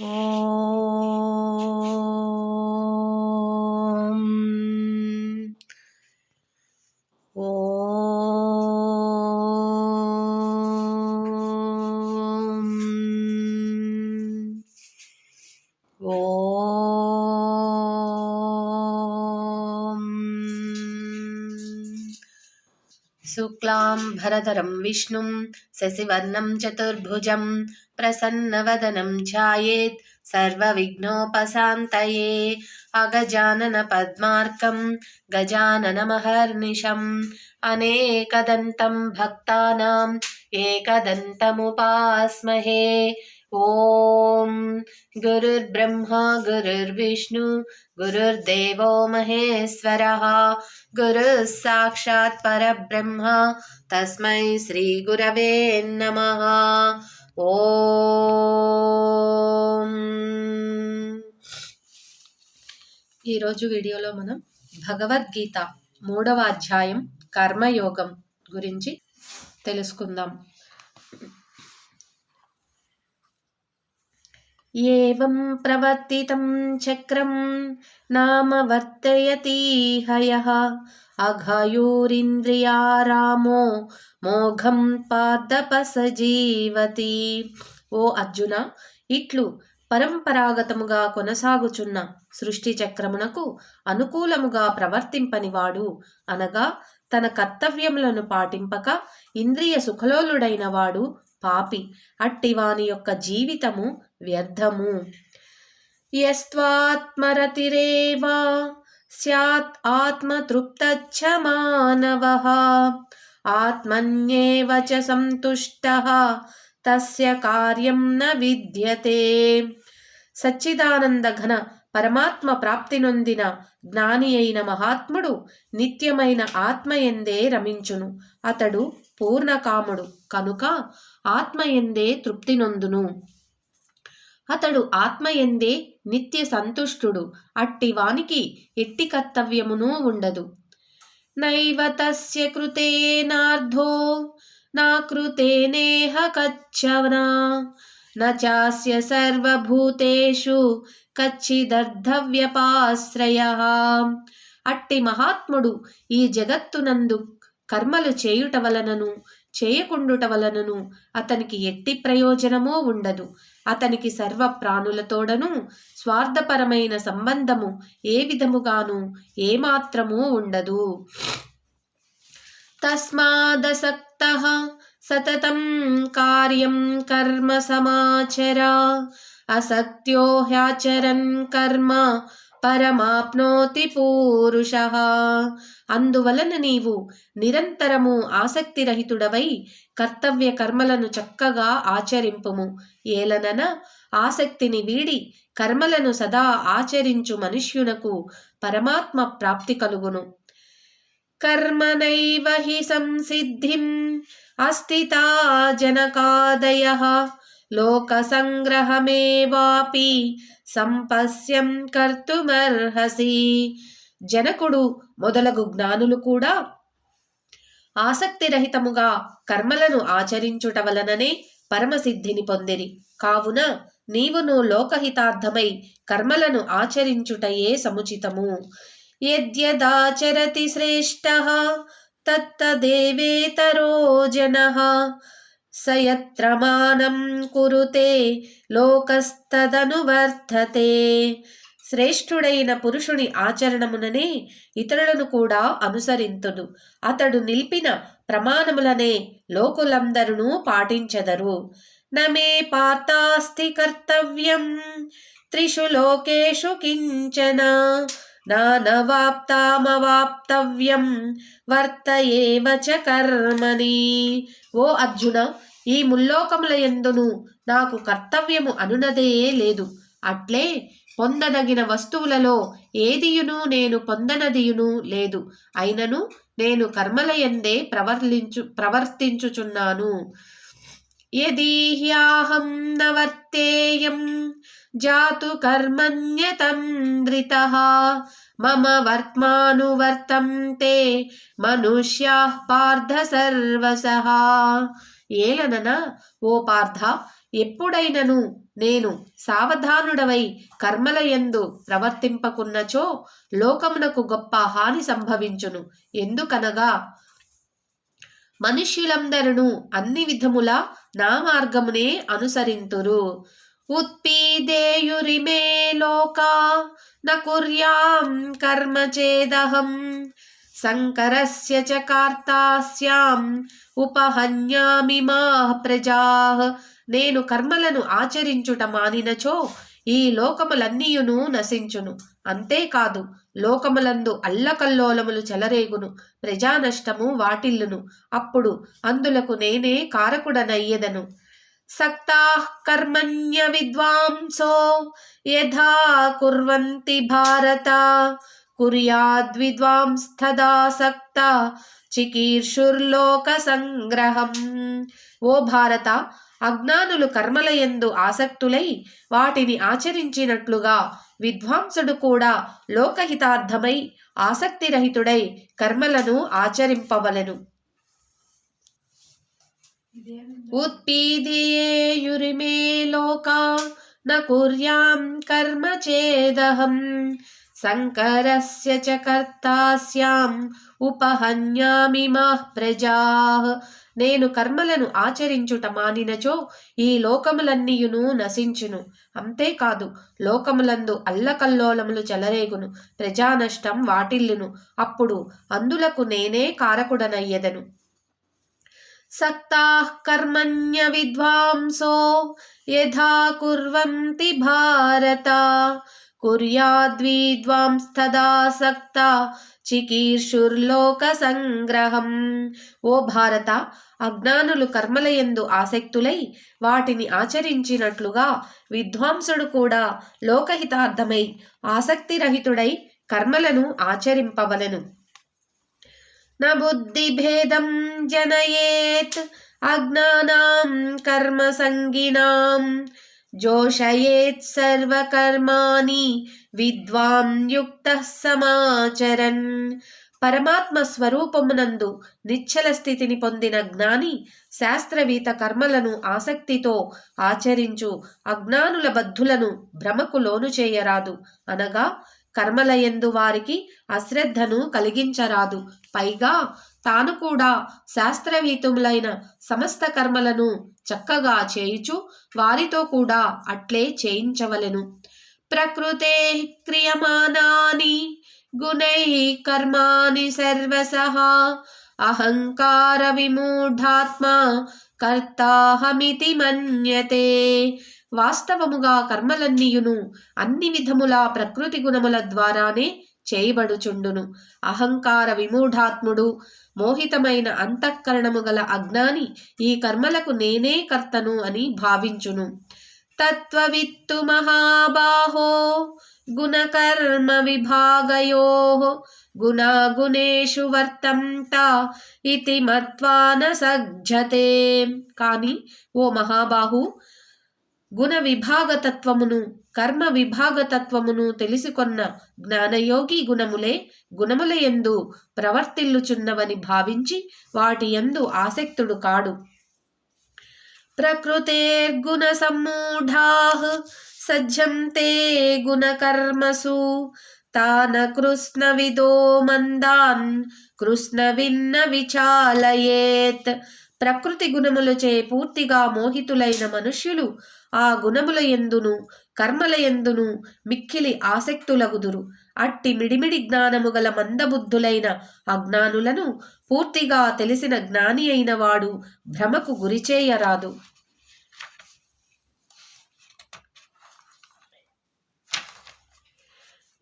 哦 शुक्लां भरधरं विष्णुं शशिवर्णं चतुर्भुजं प्रसन्नवदनं ध्यायेत् सर्वविघ्नोपशान्तये अगजाननपद्मार्कं गजाननमहर्निशम् अनेकदन्तं भक्तानाम् एकदन्तमुपास्महे ॐ गुरुर्ब्रह्मा गुरुर्विष्णु गुरुर्देवो महेश्वरः गुरुः साक्षात् परब्रह्म तस्मै श्रीगुरवे नमः ఓం ఈరోజు వీడియోలో మనం భగవద్గీత మూడవ అధ్యాయం కర్మయోగం గురించి తెలుసుకుందాం ఏం ప్రవర్తితం చక్రం నామ వర్తయతి హయ అఘయూరింద్రియారామో మోఘం పాదపసజీవతి ఓ అర్జున ఇట్లు పరంపరాగతముగా కొనసాగుచున్న సృష్టి చక్రమునకు అనుకూలముగా ప్రవర్తింపనివాడు అనగా తన కర్తవ్యములను పాటింపక ఇంద్రియ సుఖలోలుడైన వాడు పాపి. అట్టివాని యొక్క జీవితము వ్యర్థము. యస్త్వాత్మరతిరేవా స్యాత్ ఆత్మతృప్తచ్చ మానవ. ఆత్మన్యేవ చ సంతుష్టः. తస్య కార్యం న విద్యతే. సచ్చిదానంద ఘన పరమాత్మ ప్రాప్తి నొందిన జ్ఞాని అయిన మహాత్ముడు నిత్యమైన ఆత్మ ఎందే రమించును. అతడు పూర్ణకాముడు కనుక ఆత్మయందే తృప్తి నొందును. అతడు ఆత్మయందే నిత్య సంతుష్టుడు. అట్టివానికి ఎట్టి కర్తవ్యమును ఉండదు. నైవ తస్య కృతేనార్ధో నా కృతేనేహ కచ్చవనా? నాస్య సర్వభూతేషు కచ్చిదర్ధవ్యపాశ్రయ. అట్టి మహాత్ముడు ఈ జగత్తునందు కర్మలు చేయుట వలనను చేయకుండుట వలనను అతనికి ఎట్టి ప్రయోజనమూ ఉండదు. అతనికి సర్వ ప్రాణులతోడను స్వార్థపరమైన సంబంధము ఏ విధముగాను ఏమాత్రమూ ఉండదు. తస్మాదసక్త సతతం కార్యం కర్మ సమాచర అసక్త్యో హ్యాచరన్ కర్మ పరమాప్నోతి పూరుష. అందువలన నీవు నిరంతరము ఆసక్తిరహితుడవై కర్తవ్య కర్మలను చక్కగా ఆచరింపుము. ఏలనన ఆసక్తిని వీడి కర్మలను సదా ఆచరించు మనుష్యునకు పరమాత్మ ప్రాప్తి కలుగును. కర్మనైవ హి సంసిద్ధిం అస్థితా జనకాదయ. లోక సంగ్రహమేవాపి సంపస్యం కర్తుమర్హసి. జనకుడు మొదలగు జ్ఞానులు కూడా ఆసక్తిరహితముగా కర్మలను ఆచరించుట వలననే పరమసిద్ధిని పొందిరి. కావున నీవును లోకహితార్థమై కర్మలను ఆచరించుటయే సముచితము. యద్యదాచరతి శ్రేష్ట తత్తదేవేతరో జన సయత్రమానం కురుతే లోకస్తదనువర్ధతే. శ్రేష్ఠుడైన పురుషుని ఆచరణముననే ఇతరులను కూడా అనుసరింతును. అతడు నిలిపిన ప్రమాణములనే లోకులందరూ పాటించెదరు. నమే పాతాస్తి కర్తవ్యం త్రిషు లోకేషు కించన. నానవాప్తామవాప్తవ్యం వర్త ఏవచ చ కర్మని. ఓ అర్జున ఈ ముల్లోకముల ఎందును నాకు కర్తవ్యము అనునదే లేదు. అట్లే పొందదగిన వస్తువులలో ఏదియును నేను పొందనదియును లేదు. అయినను నేను కర్మల ఎందే ప్రవర్తించు ప్రవర్తించుచున్నాను. యదీహ్యాహం నవర్తేయం జాతు కర్మణ్యతంద్రిత మమ వర్త్మానువర్తంతే మనుష్యా పార్థ సర్వస ఏలనన? ఓ పార్థ ఎప్పుడైనను నేను సావధానుడవై కర్మలయందు ప్రవర్తింపకున్నచో లోకమునకు గొప్ప హాని సంభవించును. ఎందుకనగా మనుష్యులందరూ అన్ని విధముల నా మార్గమునే అనుసరింతురు. ఉత్పీదేయురిమే లోకా న కుర్యాం కర్మ చేదహం. शङ्करस्य చ कार्तास्याम् ఉపహన్యామి మా ప్రజా నేను కర్మలను ఆచరించుట మానినచో ఈ లోకములన్నీయును నశించును. అంతేకాదు లోకములందు అల్లకల్లోలములు చెలరేగును ప్రజానష్టము వాటిల్లును. అప్పుడు అందులకు నేనే కారకుడనయ్యదను. సక్తా కర్మణ్య విద్వాంసో యథా కుర్వంతి భారత। కుర్యాద్విద్వాంస్తదాసక్త చికీర్షుర్లోక సంగ్రహం ఓ భారత అజ్ఞానులు కర్మలయందు ఆసక్తులై వాటిని ఆచరించినట్లుగా విద్వాంసుడు కూడా లోకహితార్థమై ఆసక్తిరహితుడై కర్మలను ఆచరింపవలెను. ఉత్పీదియేయురిమే లోకా న కుర్యాం కర్మ చేదహం। शङ्करस्य च కర్తాస్యాం ఉపహన్యామి మా ప్రజా నేను కర్మలను ఆచరించుట మానినచో ఈ లోకములన్నీయును నశించును। అంతేకాదు లోకములందు అల్లకల్లోలములు చెలరేగును ప్రజానష్టం వాటిల్లును। అప్పుడు అందులకు నేనే కారకుడనయ్యదను। సక్తాః కర్మణ్య విద్వాంసో యథా కుర్వంతి భారత। కుర్యాద్విద్వాంస్తదాసక్త చికీర్షుర్లోక సంగ్రహం ఓ భారత అజ్ఞానులు కర్మలయందు ఆసక్తులై వాటిని ఆచరించినట్లుగా విద్వాంసుడు కూడా లోకహితార్థమై ఆసక్తిరహితుడై కర్మలను ఆచరింపవలను. నా బుద్ధిభేదం జనయేత్ అజ్ఞానాం కర్మ సంగినాం. जोषयेत् सर्वकर्माणि విద్వాం యుక్త సమాచరన్ పరమాత్మ స్వరూపమునందు నిశ్చల స్థితిని పొందిన జ్ఞాని శాస్త్రవీత కర్మలను ఆసక్తితో ఆచరించు అజ్ఞానుల బద్ధులను భ్రమకు లోను చేయరాదు అనగా కర్మలయందు వారికి అశ్రద్ధను కలిగించరాదు. పైగా తాను కూడా శాస్త్రవీతములైన సమస్త కర్మలను చక్కగా చేయుచు వారితో కూడా అట్లే చేయించవలెను. ప్రకృతే క్రియమానాని గుణై కర్మాని సర్వసహ అహంకార విమూఢాత్మ కర్తాహమితి మన్యతే. వాస్తవముగా కర్మలన్నీయును అన్ని విధముల ప్రకృతి గుణముల ద్వారానే చేయబడుచుండును. అహంకార విమూఢాత్ముడు మోహితమైన అంతఃకరణము గల అజ్ఞాని ఈ కర్మలకు నేనే కర్తను అని భావించును. తత్వవిత్తు మహాబాహో గుణకర్మ విభాగయో గుణాగుణేషు వర్తంత ఇతి మత్వాన సజ్జతే. కాని ఓ మహాబాహు గుణ విభాగతత్వమును కర్మ విభాగతత్వమును తెలుసుకొన్న జ్ఞానయోగి గుణములే గుణముల యందు ప్రవర్తిల్లుచున్నవని భావించి వాటి యందు ఆసక్తుడు కాడు. ప్రకృతేర్గుణ సమ్మూఢా సజ్జంతే గుణకర్మసు తాన కృష్ణ విదో మందాన్ కృష్ణ విన్న విచాలయేత్. ప్రకృతి గుణములచే పూర్తిగా మోహితులైన మనుష్యులు ఆ గుణముల ఎందును కర్మల ఎందును మిక్కిలి ఆసక్తులగుదురు. అట్టి మిడిమిడి జ్ఞానము గల మందబుద్ధులైన అజ్ఞానులను పూర్తిగా తెలిసిన జ్ఞాని అయిన వాడు భ్రమకు గురిచేయరాదు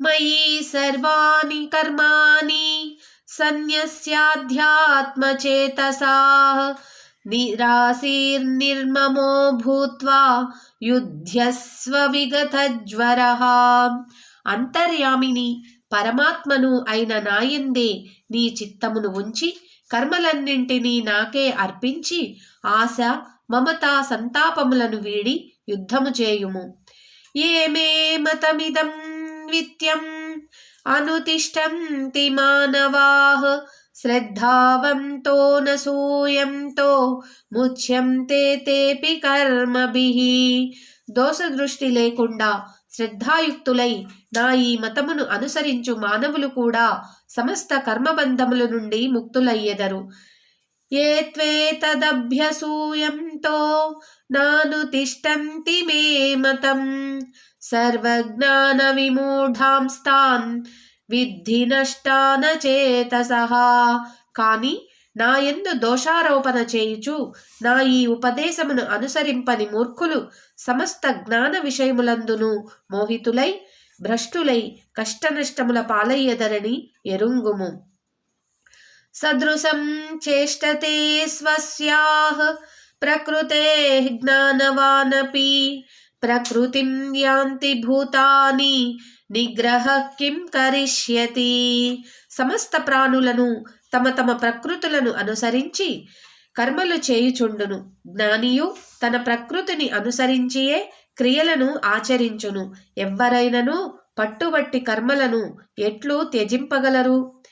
మయి సర్వాణి కర్మాణి సన్యస్యాధ్యాత్మచేతసా నిరాశీర్నిర్మమో భూత్వా యుధ్యస్వ విగతజ్వర అంతర్యామిని పరమాత్మను అయిన నాయందే నీ చిత్తమును ఉంచి కర్మలన్నింటినీ నాకే అర్పించి ఆశ మమత సంతాపములను వీడి యుద్ధము చేయుము. ఏమే మతమిదం విత్యం అనుతిష్టంతి మానవాహ శ్రద్ధావంతో నూయంతో ముచ్యంతే తేపి కర్మభి. దోష దృష్టి లేకుండా శ్రద్ధాయుక్తులై నా ఈ మతమును అనుసరించు మానవులు కూడా సమస్త కర్మబంధముల నుండి ముక్తులయ్యెదరు. ఏ త్వేతదభ్యసూయంతో నాను తిష్టంతి మే మతం. సర్వజ్ఞాన విమూఢాంస్తాన్ విద్ధి నష్టాన సహా కాని నా యందు దోషారోపణ చేయుచు నా ఈ ఉపదేశమును అనుసరింపని మూర్ఖులు సమస్త జ్ఞాన విషయములందును మోహితులై భ్రష్టులై కష్టనష్టముల పాలయ్యదరని ఎరుంగుము. సదృశం చేష్టతే స్వస్యాహ్ ప్రకృతే జ్ఞానవానపి ప్రకృతిం యాంతి భూతాని నిగ్రహ కిం కరిష్యతి? సమస్త ప్రాణులను తమ తమ ప్రకృతులను అనుసరించి కర్మలు చేయుచుండును. జ్ఞానియు తన ప్రకృతిని అనుసరించియే క్రియలను ఆచరించును. ఎవ్వరైనను పట్టుబట్టి కర్మలను ఎట్లు త్యజింపగలరు?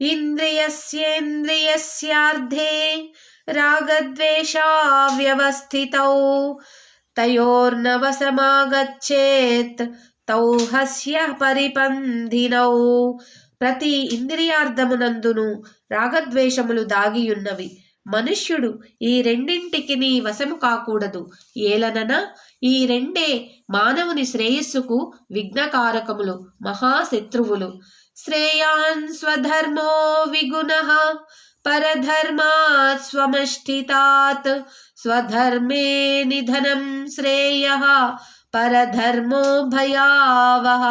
ఇంద్రియస్యేంద్రియస్యార్థే రాగద్వేషా వ్యవస్థితౌ తయోర్నవసమాగచ్చేత్ తౌ హస్య పరిపంధినౌ. ప్రతి ఇంద్రియార్థమునందును రాగద్వేషములు దాగియున్నవి. మనుష్యుడు ఈ రెండింటికి నీ వశము కాకూడదు. ఏలనన ఈ రెండే మానవుని శ్రేయస్సుకు విఘ్నకారకములు మహాశత్రువులు. శ్రేయాన్ స్వధర్మో విగుణ పరధర్మాత్ స్వమష్టితాత్. స్వధర్మే నిధనం శ్రేయ పరధర్మో భయావహ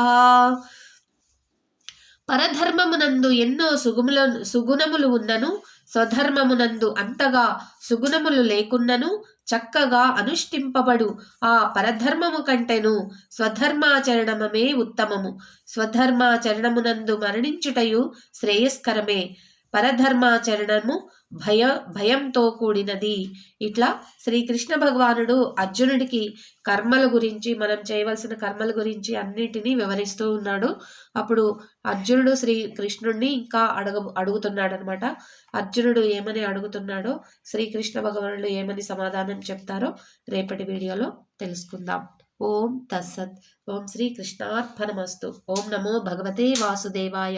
పరధర్మమునందు ఎన్నో సుగుముల సుగుణములు ఉన్నను స్వధర్మమునందు అంతగా సుగుణములు లేకున్నను చక్కగా అనుష్ఠింపబడు. ఆ పరధర్మము కంటెను స్వధర్మాచరణమే ఉత్తమము. స్వధర్మాచరణమునందు మరణించుటయు శ్రేయస్కరమే. పరధర్మాచరణము భయ భయంతో కూడినది. ఇట్లా శ్రీకృష్ణ భగవానుడు అర్జునుడికి కర్మల గురించి మనం చేయవలసిన కర్మల గురించి అన్నిటినీ వివరిస్తూ ఉన్నాడు. అప్పుడు అర్జునుడు శ్రీకృష్ణుడిని ఇంకా అడగ అడుగుతున్నాడు అనమాట అర్జునుడు ఏమని అడుగుతున్నాడో శ్రీకృష్ణ భగవానుడు ఏమని సమాధానం చెప్తారో రేపటి వీడియోలో తెలుసుకుందాం. ఓం తస్సత్. ఓం శ్రీకృష్ణార్పణమస్తు. ఓం నమో భగవతే వాసుదేవాయ.